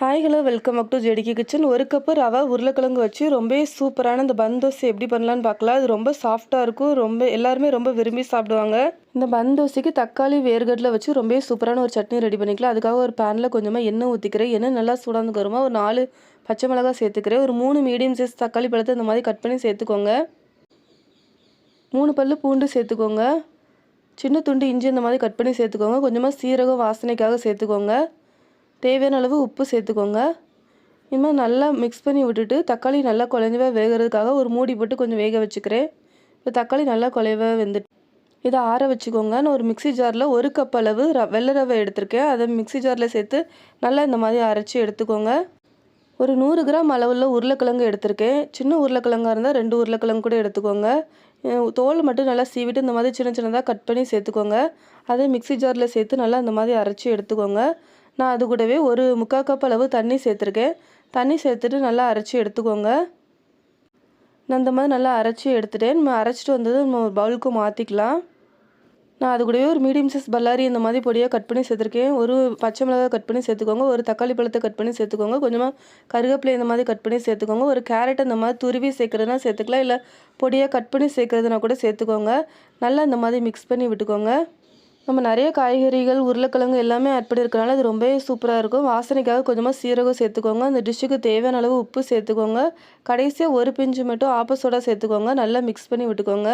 Hi hello welcome back to ஜெடிக்கி kitchen ஒரு cup rava உருளைக்கிழங்கு வச்சு ரொம்ப சூப்பரான இந்த பன் தோசை எப்படி பண்ணலான்னு பார்க்கலாம். அது ரொம்ப சாஃப்டாக இருக்கும். ரொம்ப எல்லாருமே ரொம்ப விரும்பி சாப்பிடுவாங்க. இந்த பன் தோசைக்கு தக்காளி வேர்கடலை வச்சு ரொம்ப சூப்பரான ஒரு சட்னி ரெடி பண்ணிக்கலாம். அதுக்காக ஒரு பேனில் கொஞ்சமாக எண்ணெய் ஊற்றிக்கிறேன் எண்ணெய் நல்லா சூடாந்து வருமா ஒரு நாலு பச்சை மிளகாய் சேர்த்துக்கிறேன். ஒரு மூணு மீடியம் சைஸ் தக்காளி பழத்தை இந்த மாதிரி கட் பண்ணி சேர்த்துக்கோங்க. மூணு பல்லு பூண்டு சேர்த்துக்கோங்க. சின்ன துண்டு இஞ்சி இந்த மாதிரி கட் பண்ணி சேர்த்துக்கோங்க. கொஞ்சமாக சீரகம் வாசனைக்காக சேர்த்துக்கோங்க. தேவையான அளவு உப்பு சேர்த்துக்கோங்க. இனிமேல் நல்லா மிக்ஸ் பண்ணி விட்டுட்டு தக்காளி நல்லா குழஞ்சவா வேகிறதுக்காக ஒரு மூடி போட்டு கொஞ்சம் வேக வச்சுக்கிறேன். இப்போ தக்காளி நல்லா குழைவா வெந்துட்டு இதை ஆற வச்சுக்கோங்க. நான் ஒரு மிக்சி ஜாரில் ஒரு கப் அளவு ர வெள்ளை ரவை எடுத்திருக்கேன். அதை மிக்சி ஜாரில் சேர்த்து நல்லா இந்த மாதிரி அரைச்சி எடுத்துக்கோங்க. ஒரு நூறு கிராம் அளவில் உருளைக்கிழங்கு எடுத்திருக்கேன். சின்ன உருளைக்கிழங்காக இருந்தால் ரெண்டு உருளைக்கிழங்கு கூட எடுத்துக்கோங்க. தோல் மட்டும் நல்லா சீவிட்டு இந்த மாதிரி சின்ன சின்னதாக கட் பண்ணி சேர்த்துக்கோங்க. அதே மிக்சி ஜாரில் சேர்த்து நல்லா இந்த மாதிரி அரைச்சி எடுத்துக்கோங்க. நான் அது கூடவே ஒரு முக்கால் கப் அளவு தண்ணி சேர்த்துருக்கேன். தண்ணி சேர்த்துட்டு நல்லா அரைச்சி எடுத்துக்கோங்க. நான் இந்த மாதிரி நல்லா அரைச்சி எடுத்துட்டேன். நம்ம அரைச்சிட்டு வந்தது நம்ம ஒரு பவுலுக்கு மாற்றிக்கலாம் நான் அது கூடவே ஒரு மீடியம் சைஸ் பல்லாரி இந்த மாதிரி பொடியாக கட் பண்ணி சேர்த்துருக்கேன். ஒரு பச்சை மிளகாய் கட் பண்ணி சேர்த்துக்கோங்க. ஒரு தக்காளி பழத்தை கட் பண்ணி சேர்த்துக்கோங்க. கொஞ்சமாக கருவேப்பிலை இந்த மாதிரி கட் பண்ணி சேர்த்துக்கோங்க. ஒரு கேரட் இந்த மாதிரி துருவி சேர்க்குறதுனா சேர்த்துக்கலாம். இல்லை பொடியாக கட் பண்ணி சேர்க்குறதுனா கூட சேர்த்துக்கோங்க. நல்லா இந்த மாதிரி மிக்ஸ் பண்ணி விட்டுக்கோங்க. நம்ம நிறைய காய்கறிகள் உருளைக்கிழங்கு எல்லாமே ஆட் பண்ணியிருக்கனால அது ரொம்பவே சூப்பராக இருக்கும். வாசனைக்காக கொஞ்சமாக சீரகம் சேர்த்துக்கோங்க. அந்த டிஷ்ஷுக்கு தேவையான அளவு உப்பு சேர்த்துக்கோங்க. கடைசியாக ஒரு பிஞ்சு மட்டும் ஆப்ப சேர்த்துக்கோங்க. நல்லா மிக்ஸ் பண்ணி விட்டுக்கோங்க.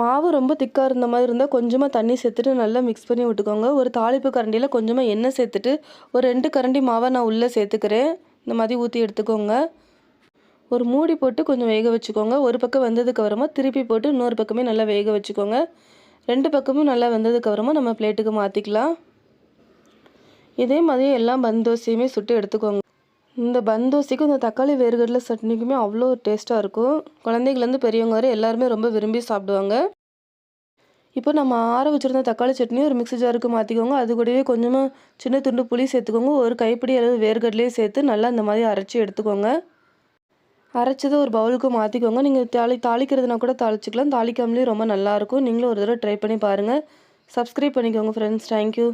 மாவு ரொம்ப திக்காக இருந்த மாதிரி இருந்தால் கொஞ்சமாக தண்ணி சேர்த்துட்டு நல்லா மிக்ஸ் பண்ணி விட்டுக்கோங்க. ஒரு தாளிப்பு கரண்டியில் கொஞ்சமாக எண்ணெய் சேர்த்துட்டு ஒரு ரெண்டு கரண்டி மாவை நான் உள்ளே சேர்த்துக்கிறேன். இந்த மாதிரி ஊற்றி எடுத்துக்கோங்க. ஒரு மூடி போட்டு கொஞ்சம் வேக வச்சுக்கோங்க. ஒரு பக்கம் வந்ததுக்கு அப்புறமா திருப்பி போட்டு இன்னொரு பக்கமே நல்லா வேக வச்சுக்கோங்க. ரெண்டு பக்கமும் நல்லா வெந்ததுக்கப்புறமா நம்ம பிளேட்டுக்கு மாற்றிக்கலாம் இதே மாதிரி எல்லாம் பந்தோசையுமே சுட்டு எடுத்துக்கோங்க. இந்த பந்தோசைக்கும் இந்த தக்காளி வேர்கடலை சட்னிக்குமே அவ்வளோ டேஸ்ட்டாக இருக்கும். குழந்தைங்கலேருந்து பெரியவங்க வரை எல்லாருமே ரொம்ப விரும்பி சாப்பிடுவாங்க. இப்போ நம்ம ஆற வச்சுருந்த தக்காளி சட்னி ஒரு மிக்சி ஜாருக்கு மாற்றிக்கோங்க அது கூடவே கொஞ்சமாக சின்ன துண்டு புளி சேர்த்துக்கோங்க. ஒரு கைப்பிடி அளவு வேர்கடலையும் சேர்த்து நல்லா இந்த மாதிரி அரைச்சி எடுத்துக்கோங்க. அரைச்சதை ஒரு பவுலுக்கு மாற்றிக்கோங்க நீங்கள் தாளி தாளிக்கிறதுனா கூட தாளிச்சிக்கலாம். தாளிக்காமலே ரொம்ப நல்லாயிருக்கும். நீங்களும் ஒரு தடவை ட்ரை பண்ணி பாருங்கள் சப்ஸ்கிரைப் பண்ணிக்கோங்க ஃப்ரெண்ட்ஸ் தேங்க்யூ